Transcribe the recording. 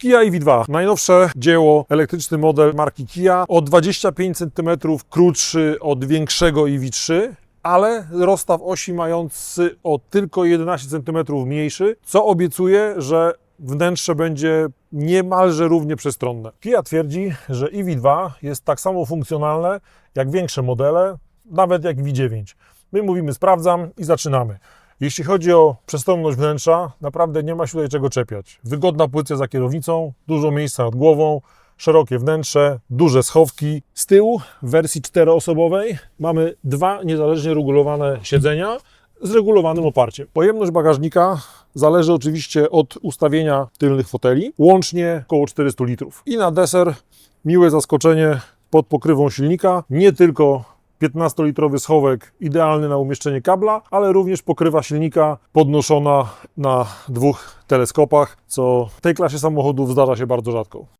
Kia EV2, najnowsze dzieło, elektryczny model marki Kia, o 25 cm krótszy od większego EV3, ale rozstaw osi mający o tylko 11 cm mniejszy, co obiecuje, że wnętrze będzie niemalże równie przestronne. Kia twierdzi, że EV2 jest tak samo funkcjonalne jak większe modele, nawet jak EV9. My mówimy sprawdzam i zaczynamy. Jeśli chodzi o przestronność wnętrza, naprawdę nie ma się tutaj czego czepiać. Wygodna pozycja za kierownicą, dużo miejsca nad głową, szerokie wnętrze, duże schowki. Z tyłu w wersji czteroosobowej mamy dwa niezależnie regulowane siedzenia z regulowanym oparciem. Pojemność bagażnika zależy oczywiście od ustawienia tylnych foteli, łącznie około 400 litrów. I na deser miłe zaskoczenie pod pokrywą silnika, nie tylko 15-litrowy schowek idealny na umieszczenie kabla, ale również pokrywa silnika podnoszona na dwóch teleskopach, co w tej klasie samochodów zdarza się bardzo rzadko.